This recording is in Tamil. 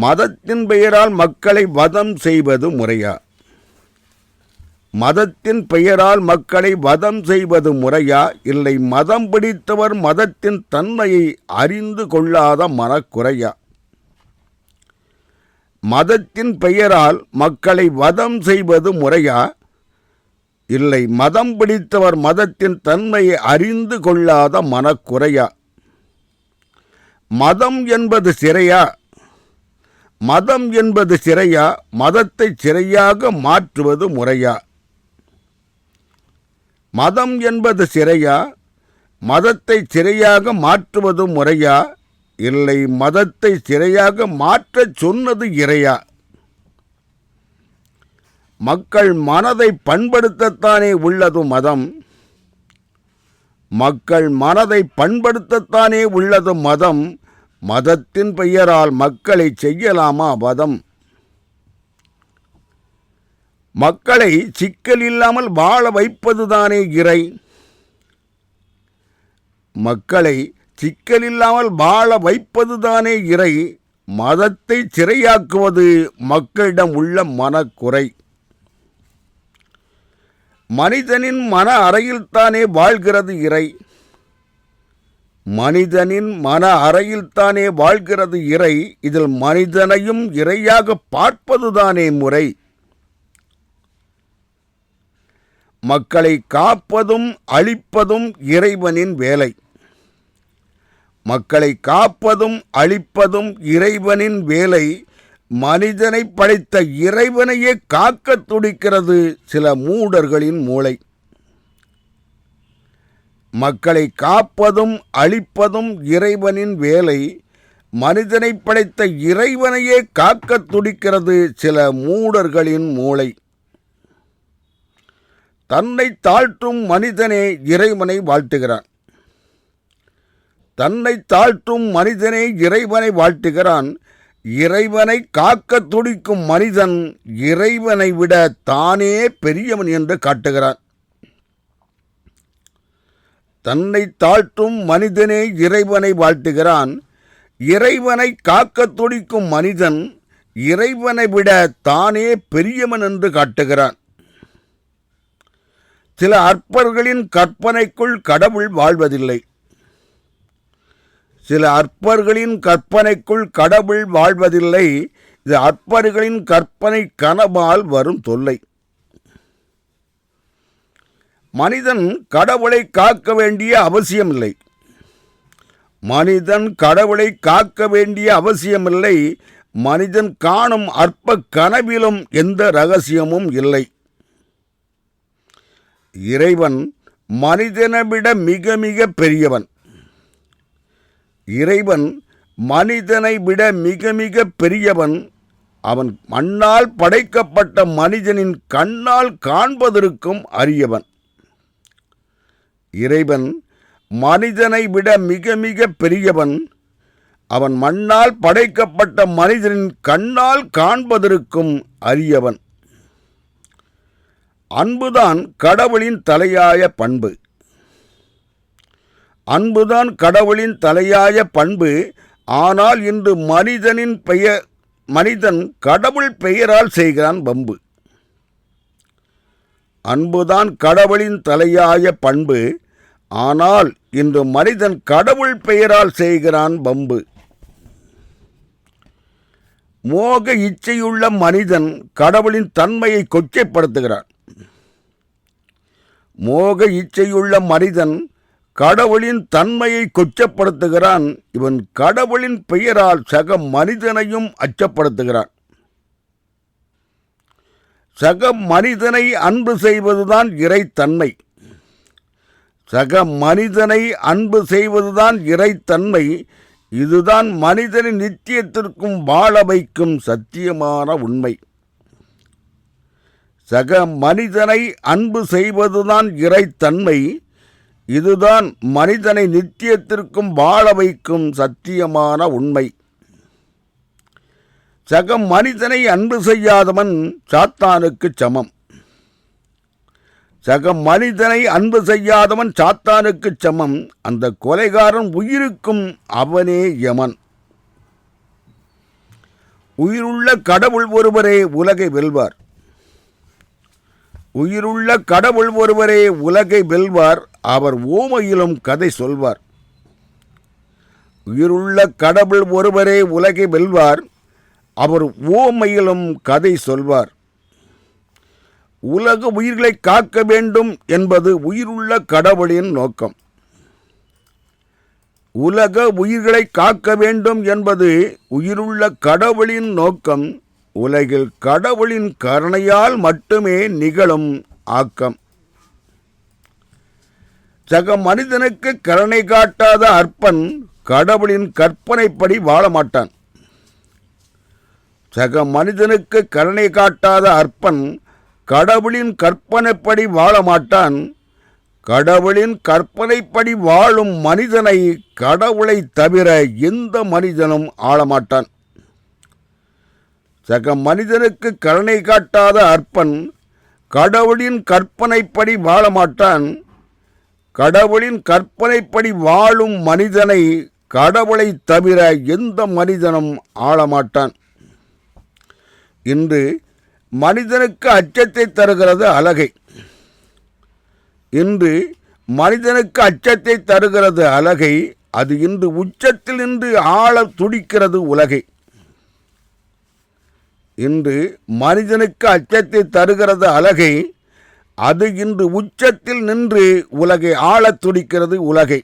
மதத்தின் பெயரால் மக்களை வதம் செய்வது முறையா? மதத்தின் பெயரால் மக்களை வதம் செய்வது முறையா? இல்லை மதம் பிடித்தவர் மதத்தின் தன்மையை அறிந்து கொள்ளாத மனக்குறையா? மதத்தின் பெயரால் மக்களை வதம் செய்வது முறையா? இல்லை மதம் பிடித்தவர் மதத்தின் தன்மையை அறிந்து கொள்ளாத மனக்குறையா? மதம் என்பது சிறையா? மதம் என்பது சிறையா? மதத்தை சிறையாக மாற்றுவது முறையா? மதம் என்பது சிறையா? மதத்தை சிறையாக மாற்றுவது முறையா? இல்லை மதத்தை சிறையாக மாற்றச் சொன்னது இறையா? மக்கள் மனதை பண்படுத்தத்தானே உள்ளது மதம்? மக்கள் மனதை பண்படுத்தத்தானே உள்ளது மதம்? மதத்தின் பெயரால் மக்களை செய்யலாமா வதம்? மக்களை சிக்கல் இல்லாமல் வாழ வைப்பதுதானே இறை. மக்களை சிக்கல் இல்லாமல் வாழ வைப்பதுதானே இறை. மதத்தை சிறையாக்குவது மக்களிடம் உள்ள மனக்குறை. மனிதனின் மன அறையில்தானே வாழ்கிறது இறை. மனிதனின் மன அறையில்தானே வாழ்கிறது இறை இதில் மனிதனையும் இறையாக பார்ப்பதுதானே முறை. மக்களை காப்பதும் அழிப்பதும் இறைவனின் வேலை. மக்களை காப்பதும் அழிப்பதும் இறைவனின் வேலை. மனிதனை படைத்த இறைவனையே காக்கத் துடிக்கிறது சில மூடர்களின் மூளை. மக்களை காப்பதும் அழிப்பதும் இறைவனின் வேலை. மனிதனை படைத்த இறைவனையே காக்க துடிக்கிறது சில மூடர்களின் மூளை. தன்னை தாழ்த்தும் மனிதனே இறைவனை வாழ்த்துகிறான். தன்னை தாழ்த்தும் மனிதனே இறைவனை வாழ்த்துகிறான். இறைவனை காக்க துடிக்கும் மனிதன் இறைவனை விட தானே பெரியவன் என்று காட்டுகிறான். தன்னை தாழ்த்தும் மனிதனே இறைவனை வாழ்த்துகிறான். இறைவனை காக்க துடிக்கும் மனிதன் இறைவனை விட தானே பெரியவன் என்று காட்டுகிறான். சில அற்பர்களின் கற்பனைக்குள் கடவுள் வாழ்வதில்லை. சில அற்பர்களின் கற்பனைக்குள் கடவுள் வாழ்வதில்லை. இது அற்பர்களின் கற்பனை கனவால் வரும் தொல்லை. மனிதன் கடவுளை காக்க வேண்டிய அவசியமில்லை. மனிதன் கடவுளை காக்க வேண்டிய அவசியமில்லை. மனிதன் காணும் அற்ப கனவிலும் எந்த ரகசியமும் இல்லை. இறைவன் மனிதனை விட மிக மிக பெரியவன். இறைவன் மனிதனை விட மிக மிக பெரியவன். அவன் மண்ணால் படைக்கப்பட்ட மனிதனின் கண்ணால் காண்பதற்கும் அரியவன். இறைவன் மனிதனை விட மிக மிக பெரியவன். அவன் மண்ணால் படைக்கப்பட்ட மனிதனின் கண்ணால் காண்பதற்கும் அரியவன். அன்புதான் கடவுளின் தலையாய பண்பு. அன்புதான் கடவுளின் தலையாய பண்பு. ஆனால் இன்று மனிதனின் பெயர் மனிதன் கடவுள் பெயரால் செய்கிறான் பம்பு அன்புதான் கடவுளின் தலையாய பண்பு. ஆனால் இன்று மனிதன் கடவுள் பெயரால் செய்கிறான் பம்பு மோக இச்சையுள்ள மனிதன் கடவுளின் தன்மையை கொச்சைப்படுத்துகிறான். மோக இச்சையுள்ள மனிதன் கடவுளின் தன்மையை கொச்சப்படுத்துகிறான். இவன் கடவுளின் பெயரால் சக மனிதனையும் அச்சப்படுத்துகிறான். சக மனிதனை அன்பு செய்வதுதான் இறைத்தன்மை. சக மனிதனை அன்பு செய்வதுதான் இறைத்தன்மை. இதுதான் மனிதனின் நித்தியத்திற்கும் வாழ வைக்கும் சத்தியமான உண்மை. சக மனிதனை அன்பு செய்வதுதான் இறைத்தன்மை. இதுதான் மனிதனை நித்தியத்திற்கும் வாழ வைக்கும் சத்தியமான உண்மை. சக மனிதனை அன்பு செய்யாதவன் சாத்தானுக்கு சமம். சக மனிதனை அன்பு செய்யாதவன் சாத்தானுக்கு சமம். அந்த கொலைகாரன் உயிருக்கும் அவனே யமன். உயிருள்ள கடவுள் ஒருவரே உலகை வெல்வார். உயிருள்ள கடவுள் ஒருவரே உலகை வெல்வார். அவர் ஓமையிலும் கதை சொல்வார். உயிருள்ள கடவுள் ஒருவரே உலகை வெல்வார். அவர் ஓமையிலும் கதை சொல்வார். உலக உயிர்களை காக்க வேண்டும் என்பது உயிருள்ள கடவுளின் நோக்கம். உலக உயிர்களை காக்க வேண்டும் என்பது உயிருள்ள கடவுளின் நோக்கம். உலகில் கடவுளின் கருணையால் மட்டுமே நிகழும் ஆக்கம். சக மனிதனுக்கு கருணை காட்டாத அற்பன் கடவுளின் கற்பனைப்படி வாழ மாட்டான். சக மனிதனுக்கு கருணை காட்டாத அற்பன் கடவுளின் கற்பனைப்படி வாழ மாட்டான். கடவுளின் கற்பனைப்படி வாழும் மனிதனை கடவுளை தவிர எந்த மனிதனும் ஆளமாட்டான் சக மனிதனுக்கு கருணை காட்டாத அற்பன் கடவுளின் கற்பனைப்படி வாழ மாட்டான். கடவுளின் கற்பனைப்படி வாழும் மனிதனை கடவுளை தவிர எந்த மனிதனும் ஆளமாட்டான் இன்று மனிதனுக்கு அச்சத்தை தருகிறது அழகை. இன்று மனிதனுக்கு அச்சத்தை தருகிறது அழகை அது இன்று உச்சத்தில் நின்று ஆள துடிக்கிறது உலகை. இன்று மனிதனுக்கு அச்சத்தை தருகிறது அழகை அது இன்று உச்சத்தில் நின்று உலகை ஆளத் துடிக்கிறது உலகை.